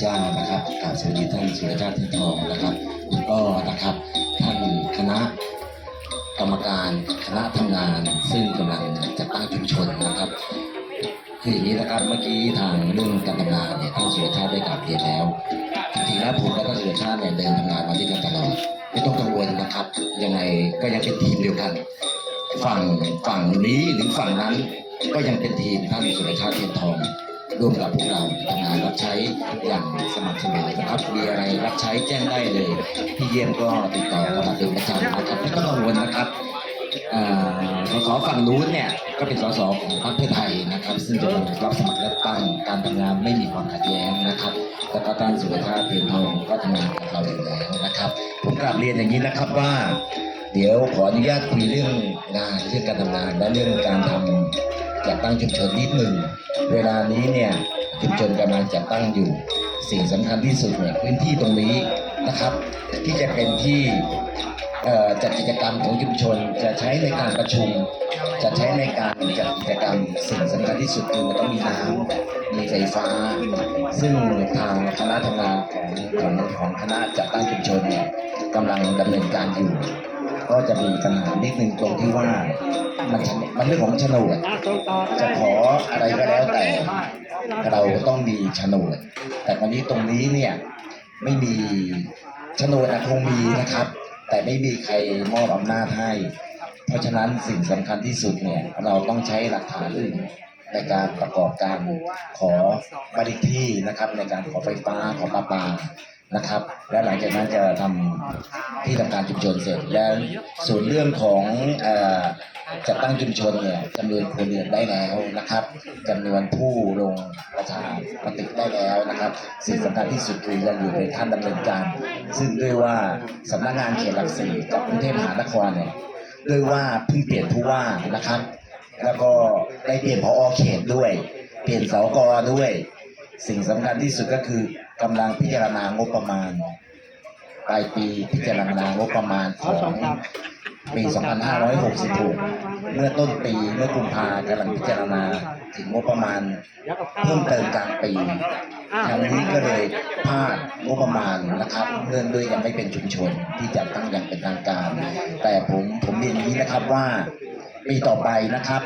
เจ้านะครับกราบสวัสดีท่านสุรชาติเทียนทองนะครับแล้วก็นะครับท่านคณะกรรมการคณะทำงาน ซึ่งกำลังจัดตั้งชุมชนนะครับคืออย่างนี้นะครับเมื่อกี้ทางเรื่องการทำงานเนี่ยท่านสุรชาติได้กล่าวเรียนแล้วจริงๆแล้วผมและท่านสุรชาติเนี่ยเดินทำงานมาด้วยกันตลอดไม่ต้องกังวลนะครับ ยังไงก็ยังเป็นทีมเดียวกัน ฝั่งฝั่งนี้หรือฝั่งนั้น ก็ยังเป็นทีมท่านสุรชาติเทียนทอง ร่วมกับพวกเราทำงานรับใช้อย่างสม่ำเสมอนะครับมีอะไรรับใช้แจ้งได้เลย พี่เยี่ยมก็ติดต่อเข้ามาเป็นประจำนะครับไม่ต้องกังวลนะครับสสฝั่งนู้นเนี่ยก็เป็นสสของพรรคเพื่อไทยนะครับ ซึ่งจะรับสมัครเลือกตั้งการทำงานไม่มีความขัดแย้งนะครับแล้วก็ท่านสุรชาติเทียนทองก็ทำงานกับเราอยู่แล้วนะครับ ผมกลับเรียนอย่างนี้นะครับว่า เดี๋ยวขออนุญาตคุยเรื่องงานเรื่องการทำงานและเรื่องการทำ จัดตั้งชุมชนนิดหนึ่ง เวลานี้เนี่ยชุมชนกำลังจัดตั้งอยู่ สิ่งสำคัญที่สุดเนี่ยพื้นที่ตรงนี้นะครับ ที่จะเป็นที่จัดกิจกรรมของชุมชนจะใช้ในการประชุม จะใช้ในการจัดกิจกรรม สิ่งสำคัญที่สุดคือมันต้องมีน้ำมีไฟฟ้า ซึ่งทางคณะทำงานของของของคณะจัดตั้งชุมชนเนี่ยกำลังดำเนินการอยู่ ก็จะมีปัญหานิดนึงตรงที่ว่ามันมันเรื่องของโฉนดจะขออะไรก็แล้วแต่เราต้องมีโฉนดแต่วันนี้ตรงนี้เนี่ยไม่มีโฉนดอะคงมีนะครับ แต่ไม่มีใครมอบอำนาจให้ เพราะฉะนั้นสิ่งสำคัญที่สุดเนี่ยเราต้องใช้หลักฐานอื่นในการประกอบการขอบัตรที่นะครับ ในการขอไฟฟ้าขอประปา นะครับ และหลังจากนั้นจะทำที่ทำการชุมชนเสร็จแล้วส่วนเรื่องของจัดตั้งชุมชนเนี่ยจำนวนครัวเรือนได้แล้วนะครับจำนวนผู้ลงประชามติได้แล้วนะครับ สิ่งสำคัญที่สุดคือยังอยู่ในขั้นดำเนินการ ซึ่งด้วยว่าสำนักงานเขตหลักสี่กับกรุงเทพมหานครเนี่ยด้วยว่าเพิ่งเปลี่ยนผู้ว่านะครับ แล้วก็ได้เปลี่ยนพอเขตด้วย เปลี่ยนสกด้วย สิ่งสำคัญที่สุดก็คือกำลังพิจารณางบประมาณปลายปีพิจารณางบประมาณของปี 2566 เมื่อต้นปีเมื่อกุมภากำลังพิจารณาถึงงบประมาณเพิ่มเติมกลางปีทางนี้ก็เลยพลาดงบประมาณนะครับเนื่องด้วยยังไม่เป็นชุมชนที่จัดตั้งอย่างเป็นทางการ แต่ผมผมเรียนนี้นะครับว่า ปีต่อไปนะครับ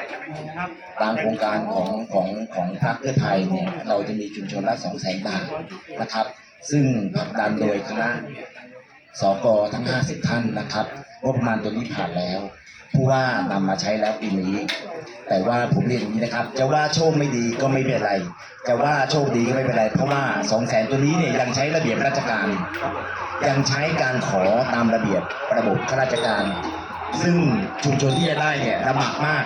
ตามโครงการของของของพรรคเพื่อไทยเนี่ยเราจะมีชุมชนละสองแสนบาทนะครับ ซึ่งผลักดันโดยคณะสกทั้ง 50 ท่านนะครับงบประมาณตัวนี้ผ่านแล้วผู้ว่านำมาใช้แล้วปีนี้ แต่ว่าผมเรียนอย่างนี้นะครับ จะว่าโชคไม่ดีก็ไม่เป็นไร จะว่าโชคดีก็ไม่เป็นไร เพราะว่าสองแสนตัวนี้เนี่ยยังใช้ระเบียบราชการ ยังใช้การขอตามระเบียบระบบข้าราชการ ซึ่งชุมชนที่จะได้เนี่ยลำบากมาก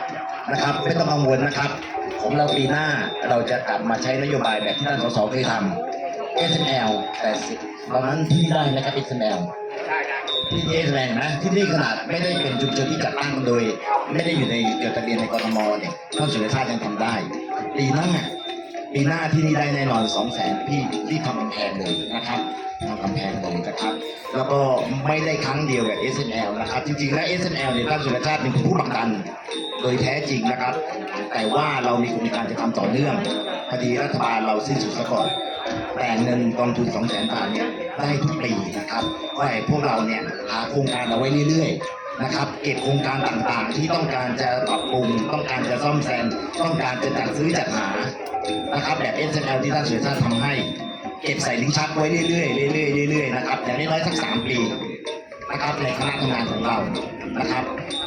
นะครับ ไม่ต้องกังวลนะครับ ของเราปีหน้าเราจะกลับมาใช้นโยบายแบบที่ท่านสสเคยทำ SML แต่สิตอนนั้นที่ได้นะครับ SML ที่นี่แสดงนะที่นี่ขนาดไม่ได้เป็นชุมชนที่จัดตั้งโดย ไม่ได้อยู่ในจดทะเบียนในกรทมเนี่ยท่านสุรชาติยังทำได้ ปีหน้า ปีหน้าที่นี่ได้แน่นอนสองแสนพี่ที่ทำกำแพงเลยนะครับทำกำแพงเลยนะครับ แล้วก็ไม่ได้ครั้งเดียวกับ SML นะครับ จริงๆ แล้ว SML เนี่ยท่านสุรชาติเป็นผู้ประกันโดยแท้จริงนะครับ แต่ว่าเรามีโครงการจะทำต่อเนื่องพอดีรัฐบาลเราสิ้นสุดซะก่อนแต่เงินกองทุน2 0 0 0 0 0บาทเนี่ยได้ทุกปีนะครับก็ให้พวกเราเนี่ยหาโครงการเอาไว้เรื่อยๆนะครับ เก็บโครงการต่างๆ ที่ต้องการจะปรับปรุง ต้องการจะซ่อมแซมต้องการจะจัดซื้อจัดหา นะครับแบบ SML ที่ท่านสุชาติทำให้ เก็บใส่ลิ้นชักไว้เรื่อยๆเรื่อยๆเรื่อยๆนะครับอย่างน้อยๆสักสามปีนะครับในคณะทำงานของเรานะครับ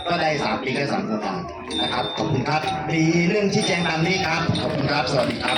ก็ได้สามปีก็สามโครงการนะครับขอบคุณครับมีเรื่องชี้แจงตามนี้ครับขอบคุณครับสวัสดีครับ